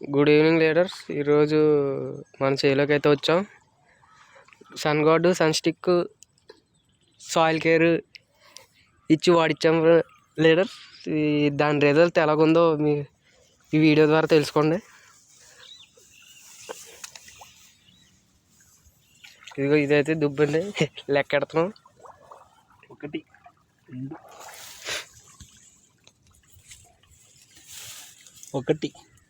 Good evening leaders ఈరోజు మన చేలోకి అయితే వచ్చాం. Sun guard sun stick soil care ఇచ్చి వాడిచ్చాం లీడర్ ఈ దాని రిజల్ట్ ఎలాగుందో మీ ఈ వీడియో ద్వారా తెలుసుకోండి. ఇదిగో ఇదైతే దుబ్బండి. లెక్కెడుతున్నాం. ఒకటి ఒకటి.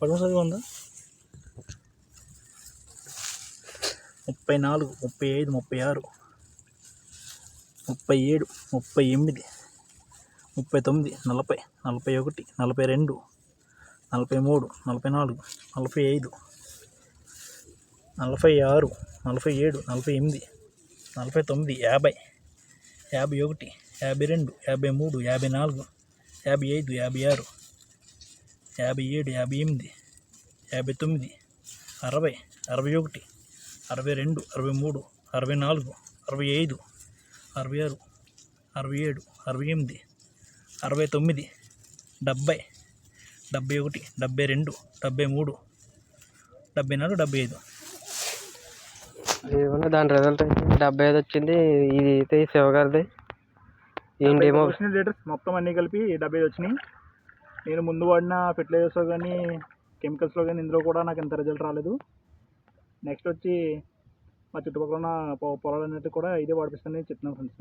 పదమూడు చదివి ఉందా? ముప్పై నాలుగు ముప్పై ఐదు ముప్పై ఆరు ముప్పై ఏడు ముప్పై ఎనిమిది ముప్పై తొమ్మిది నలభై నలభై ఒకటి నలభై రెండు నలభై మూడు నలభై నాలుగు నలభై ఐదు నలభై ఆరు నలభై ఏడు నలభై ఎనిమిది నలభై తొమ్మిది యాభై యాభై ఒకటి యాభై రెండు యాభై మూడు యాభై నాలుగు యాభై ఐదు యాభై ఆరు యాభై ఏడు యాభై ఎనిమిది యాభై తొమ్మిది అరవై అరవై ఒకటి అరవై రెండు అరవై మూడు అరవై నాలుగు అరవై ఐదు అరవై ఆరు అరవై ఏడు అరవై ఎనిమిది అరవై తొమ్మిది డెబ్భై డెబ్భై ఒకటి డెబ్భై రెండు డెబ్భై మూడు డెబ్భై నాలుగు డెబ్భై ఐదు. ఏమన్నా దాని రిజల్ట్ అయితే డెబ్బై ఐదు వచ్చింది ఇది అయితే శివగారిది లీటర్స్ మొత్తం అన్నీ కలిపి డెబ్బై వచ్చినాయి. నేను ముందు వాడిన ఫెర్టిలైజర్స్లో కానీ కెమికల్స్లో కానీ ఇందులో కూడా నాకు ఇంత రిజల్ట్ రాలేదు. నెక్స్ట్ వచ్చి మా చుట్టుపక్కల ఉన్న పొ- పొలాలన్నిటి కూడా ఇదే వాడిపిస్తానని చెప్తున్నాను ఫ్రెండ్స్